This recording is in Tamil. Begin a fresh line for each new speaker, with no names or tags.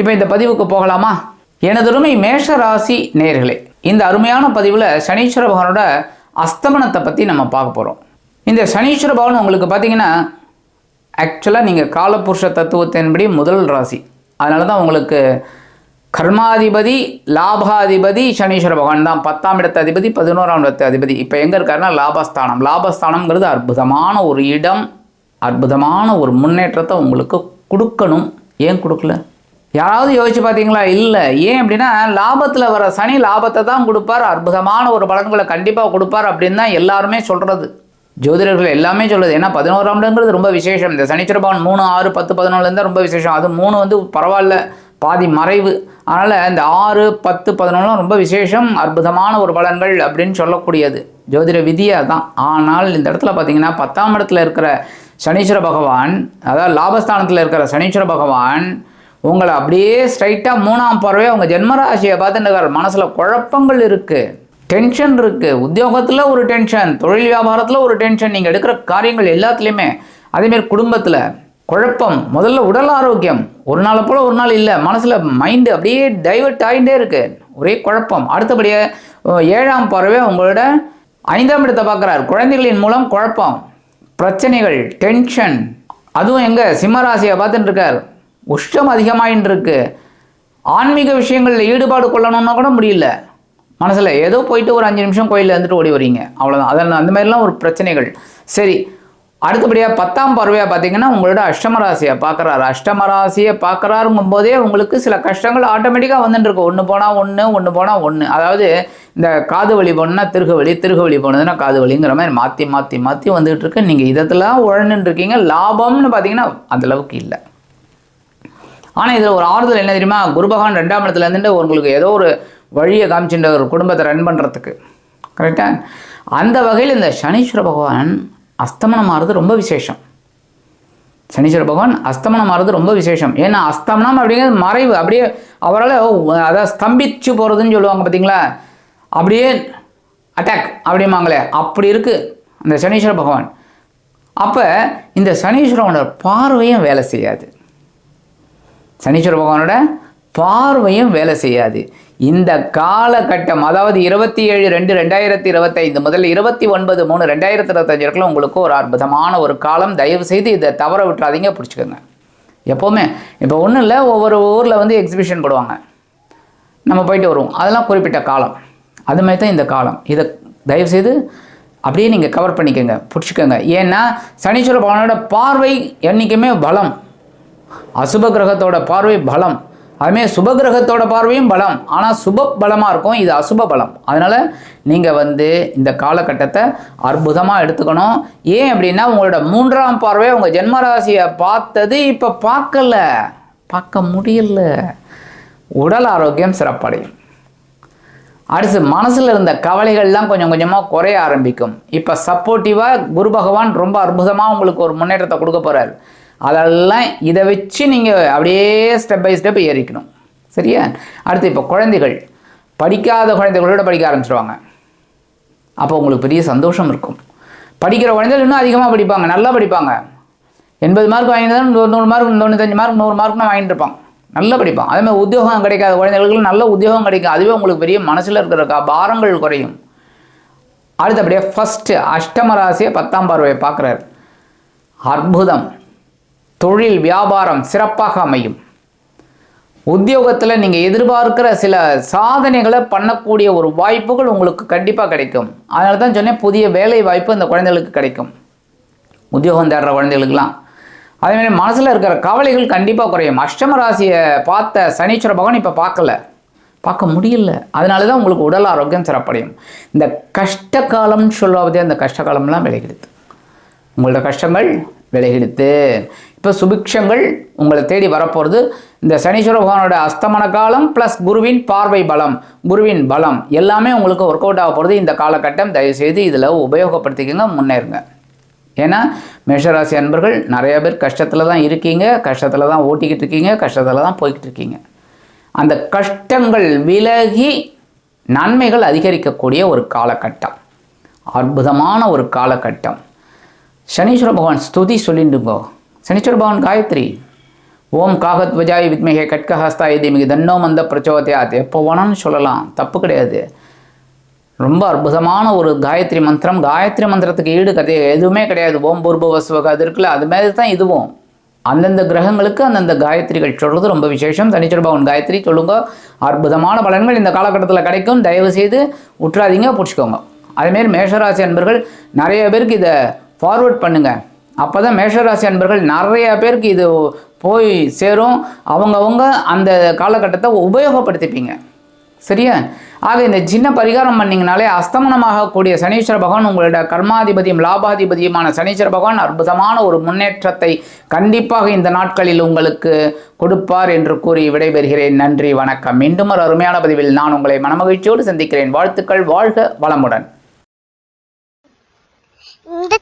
இப்போ இந்த பதிவுக்கு போகலாமா? எனதருமை மேஷ ராசி நேர்களே இந்த அருமையான பதிவில் சனீஸ்வர பகவானோட அஸ்தமனத்தை பற்றி நம்ம பார்க்க போகிறோம் இந்த சனீஸ்வர பகவான் உங்களுக்கு பார்த்தீங்கன்னா ஆக்சுவலாக நீங்கள் காலபுருஷ தத்துவத்தின்படி முதல் ராசி. அதனால தான் உங்களுக்கு கர்மாதிபதி லாபாதிபதி சனீஸ்வர பகவான் தான். பத்தாம் இடத்து அதிபதி பதினோராம் இடத்து அதிபதி. இப்போ எங்கே இருக்காருன்னா லாபஸ்தானம். லாபஸ்தானம்ங்கிறது அற்புதமான ஒரு இடம் அற்புதமான ஒரு முன்னேற்றத்தை உங்களுக்கு கொடுக்கணும். ஏன் கொடுக்கல? யாராவது யோசிச்சு பார்த்தீங்களா? இல்லை. ஏன் அப்படின்னா லாபத்தில் வர சனி லாபத்தை தான் கொடுப்பார். அற்புதமான ஒரு பலன்களை கண்டிப்பாக கொடுப்பார் அப்படின்னு தான் எல்லாருமே சொல்கிறது ஜோதிடர்கள் எல்லாமே சொல்லுது ஏன்னா பதினோராம் இடங்கிறது ரொம்ப விசேஷம். இந்த சனிச்சர பவன் மூணு ஆறு பத்து பதினொன்றுலேருந்து ரொம்ப விசேஷம். அது மூணு வந்து பரவாயில்ல. பாதி மறைவு. அதனால் இந்த ஆறு பத்து பதினொன்றுலாம் ரொம்ப விசேஷம். அற்புதமான ஒரு பலன்கள் அப்படின்னு சொல்லக்கூடியது. ஜோதிட விதியாக தான் ஆனால் இந்த இடத்துல பார்த்தீங்கன்னா பத்தாம் இடத்துல இருக்கிற சனீஸ்வர பகவான் அதாவது லாபஸ்தானத்தில் இருக்கிற சனீஸ்வர பகவான் உங்களை அப்படியே ஸ்ட்ரைட்டாக மூணாம் பறவை உங்கள் ஜென்மராசியை பார்த்துட்டு மனசில் குழப்பங்கள் இருக்குது டென்ஷன் இருக்குது உத்தியோகத்தில் ஒரு டென்ஷன் தொழில் வியாபாரத்தில் ஒரு டென்ஷன் நீங்கள் எடுக்கிற காரியங்கள் எல்லாத்துலேயுமே. அதேமாரி குடும்பத்தில் குழப்பம் முதல்ல உடல் ஆரோக்கியம். ஒரு நாள் போல் ஒரு நாள் இல்லை. மனசில் மைண்டு அப்படியே டைவர்ட் ஆகிட்டே இருக்குது ஒரே குழப்பம். அடுத்தபடியாக ஏழாம் பறவை உங்களோட ஐந்தாம் இடத்தை பார்க்குறார். குழந்தைகளின் மூலம் குழப்பம் பிரச்சனைகள் டென்ஷன் அதுவும் எங்கே? சிம்மராசியை பார்த்துட்டு இருக்கார். உஷ்டம் அதிகமாயின்ருக்கு ஆன்மீக விஷயங்களில் ஈடுபாடு கொள்ளணும்னா கூட முடியல. மனசில் ஏதோ போயிட்டு ஒரு அஞ்சு நிமிஷம் கோயிலில் இருந்துட்டு ஓடி வரீங்க. அவ்வளோதான் அதில் அந்த மாதிரிலாம் ஒரு பிரச்சனைகள். சரி அடுத்தபடியாக பத்தாம் பார்வையாக பார்த்தீங்கன்னா உங்களோட அஷ்டமராசியை பார்க்குறாரு. அஷ்டமராசியை பார்க்குறாருங்கும் போதே உங்களுக்கு சில கஷ்டங்கள் ஆட்டோமேட்டிக்காக வந்துட்டுருக்கு ஒன்று போனால் ஒன்று ஒன்று போனால் ஒன்று அதாவது இந்த காது வலி போனால் திருகு வழி திருகு வழி போனதுன்னா காது வலிங்கிற மாதிரி மாற்றி மாற்றி மாற்றி வந்துகிட்டு இருக்கு. நீங்கள் இதெல்லாம் உழந்துட்டு இருக்கீங்க. லாபம்னு பார்த்தீங்கன்னா அந்தளவுக்கு இல்லை. ஆனால் இதில் ஒரு ஆறுதல் என்ன தெரியுமா? குருபகவான் ரெண்டாம் இடத்துல இருந்துட்டு உங்களுக்கு ஏதோ ஒரு வழியை காமிச்சுட்டு ஒரு குடும்பத்தை ரன் பண்ணுறதுக்கு கரெக்டாக அந்த வகையில் இந்த சனீஸ்வர பகவான் அஸ்தமனம் ஆறுது ரொம்ப விசேஷம். சனீஸ்வர பகவான் அஸ்தமனம் ஆறுது ரொம்ப விசேஷம். ஏன்னா அஸ்தமனம் அப்படிங்கிறது மறைவு. அப்படியே அவரால் அதாவது ஸ்தம்பிச்சு போகிறதுன்னு சொல்லுவாங்க பார்த்தீங்களா அப்படியே அட்டாக் அப்படிம்பாங்களே. அப்படி இருக்குது அந்த சனீஸ்வர பகவான். அப்போ இந்த சனீஸ்வரனோட பார்வையும் வேலை செய்யாது. சனீஸ்வர பகவானோட பார்வையும் வேலை செய்யாது. இந்த காலகட்டம் அதாவது இருபத்தி ஏழு ரெண்டு ரெண்டாயிரத்தி இருபத்தைந்து முதல் இருபத்தி ஒன்பது மூணு ரெண்டாயிரத்தி இருபத்தஞ்சு வரைக்கும் உங்களுக்கு ஒரு அற்புதமான ஒரு காலம். தயவு செய்து இதை தவற விட்டுறாதீங்க பிடிச்சிக்கோங்க. எப்போவுமே இப்போ ஒன்றும் இல்லை ஒவ்வொரு ஊரில் வந்து எக்ஸிபிஷன் போடுவாங்க. நம்ம போயிட்டு வருவோம். அதெல்லாம் குறிப்பிட்ட காலம். அது மாதிரி தான் இந்த காலம். இதை தயவுசெய்து அப்படியே நீங்கள் கவர் பண்ணிக்கோங்க பிடிச்சிக்கோங்க. ஏன்னா சனீஸ்வர பகவானோட பார்வை என்றைக்குமே பலம். அசுப கிரகத்தோட பார்வை பலம். அதுமாரி சுப கிரகத்தோட பார்வையும் பலம். ஆனால் சுப பலமாக இருக்கும். இது அசுப பலம் அதனால் நீங்கள் வந்து இந்த காலகட்டத்தை அற்புதமாக எடுத்துக்கணும். ஏன் அப்படின்னா உங்களோட மூன்றாம் பார்வை உங்கள் ஜென்மராசியை பார்த்தது இப்போ பார்க்கல. பார்க்க முடியல. உடல் ஆரோக்கியம் சிறப்படையும். அடுத்து மனசில் இருந்த கவலைகள்லாம் கொஞ்சம் கொஞ்சமாக குறைய ஆரம்பிக்கும். இப்போ சப்போர்ட்டிவாக குரு பகவான் ரொம்ப அற்புதமாக உங்களுக்கு ஒரு முன்னேற்றத்தை கொடுக்க போகிறார் அதெல்லாம் இதை வச்சு நீங்கள் அப்படியே ஸ்டெப் பை ஸ்டெப் ஏறிக்கணும். சரியா? அடுத்து இப்போ குழந்தைகள். படிக்காத குழந்தைகளோட படிக்க ஆரம்பிச்சிடுவாங்க அப்போ உங்களுக்கு பெரிய சந்தோஷம் இருக்கும். படிக்கிற குழந்தைகள் இன்னும் அதிகமாக படிப்பாங்க நல்லா படிப்பாங்க. எண்பது மார்க் வாங்கினதான் நூறு நூறு மார்க் தொண்ணூத்தஞ்சு மார்க் நூறு மார்க்னு வாங்கிட்டு இருப்பான் நல்லா படிப்பான். அதே மாதிரி உத்தியோகம் கிடைக்காத குழந்தைகளுக்கு நல்ல உத்தியோகம் கிடைக்கும். அதுவே உங்களுக்கு பெரிய மனசில் இருக்கிற பாரங்கள் குறையும். அடுத்தபடியாக ஃபஸ்ட்டு அஷ்டம ராசியை பத்தாம் பார்வையை பார்க்குறாரு. அற்புதம். தொழில் வியாபாரம் சிறப்பாக அமையும். உத்தியோகத்தில் நீங்கள் எதிர்பார்க்கிற சில சாதனைகளை பண்ணக்கூடிய ஒரு வாய்ப்புகள் உங்களுக்கு கண்டிப்பாக கிடைக்கும். அதனால தான் சொன்னேன் புதிய வேலை வாய்ப்பு இந்த குழந்தைகளுக்கு கிடைக்கும். உத்தியோகம் தேடுற குழந்தைகளுக்கெல்லாம். அதேமாதிரி மனசில் இருக்கிற கவலைகள் கண்டிப்பாக குறையும். அஷ்டம ராசியை பார்த்த சனீஸ்வர பகவான் இப்போ பார்க்கல. பார்க்க முடியல. அதனால தான் உங்களுக்கு உடல் ஆரோக்கியம் சிறப்படையும். இந்த கஷ்ட காலம்னு சொல்லுவதே அந்த கஷ்ட காலம்லாம் விலகிடுது. உங்களோட கஷ்டங்கள் விலகிடுத்து. இப்போ சுபிக்ஷங்கள் உங்களை தேடி வரப்போகிறது இந்த சனீஸ்வர பகவானோட அஸ்தமன காலம் ப்ளஸ் குருவின் பார்வை பலம் குருவின் பலம் எல்லாமே உங்களுக்கு ஒர்க் அவுட் ஆக போகிறது இந்த காலகட்டம். தயவுசெய்து இதில் உபயோகப்படுத்திக்கோங்க முன்னேறுங்க. ஏன்னா மேஷராசி அன்பர்கள் நிறைய பேர் கஷ்டத்தில் தான் இருக்கீங்க கஷ்டத்தில் தான் ஓட்டிக்கிட்டு இருக்கீங்க கஷ்டத்தில் தான் போய்கிட்டு இருக்கீங்க. அந்த கஷ்டங்கள் விலகி நன்மைகள் அதிகரிக்கக்கூடிய ஒரு காலகட்டம். அற்புதமான ஒரு காலகட்டம். சனீஸ்வர பகவான் ஸ்துதி சொல்லிட்டுங்கோ சனீஸ்வர பகவான் காயத்ரி. ஓம் காகத்வஜாய் வித்மிகே கட்கஹஸ்தாய் தீமிகி தன்னோ மந்த பிரச்சோதயாத். எப்போ வேணாலும் சொல்லலாம் தப்பு கிடையாது. ரொம்ப அற்புதமான ஒரு காயத்ரி மந்திரம். காயத்ரி மந்திரத்துக்கு ஈடு கதை எதுவுமே கிடையாது. ஓம் பூர்பவஸ்வக அது இருக்குல்ல அது மாதிரி தான் இதுவும். அந்தந்த கிரகங்களுக்கு அந்தந்த காயத்ரிகள் சொல்கிறது ரொம்ப விசேஷம். சனீஸ்வர பவன் காயத்ரி சொல்லுங்க. அற்புதமான பலன்கள் இந்த காலகட்டத்தில் கிடைக்கும். தயவு செய்து உற்றாதீங்க பிடிச்சிக்கோங்க. அதேமாரி மேஷராசி அன்பர்கள் நிறைய பேருக்கு இதை ஃபார்வர்ட் பண்ணுங்கள் அப்போ தான் மேஷராசி அன்பர்கள் நிறைய பேருக்கு இது போய் சேரும். அவங்கவுங்க அந்த காலகட்டத்தை உபயோகப்படுத்திப்பீங்க. சரியா? ஆக இந்த சின்ன பரிகாரம் பண்ணிங்கனாலே அஸ்தமனமாகக்கூடிய சனீஸ்வர பகவான் உங்களோட கர்மாதிபதியும் லாபாதிபதியுமான சனீஸ்வர பகவான் அற்புதமான ஒரு முன்னேற்றத்தை கண்டிப்பாக இந்த நாட்களில் உங்களுக்கு கொடுப்பார் என்று கூறி விடைபெறுகிறேன். நன்றி வணக்கம். மீண்டும் ஒரு அருமையான பதிவில் நான் உங்களை மனமகிழ்ச்சியோடு சந்திக்கிறேன். வாழ்த்துக்கள் வாழ்க வளமுடன்.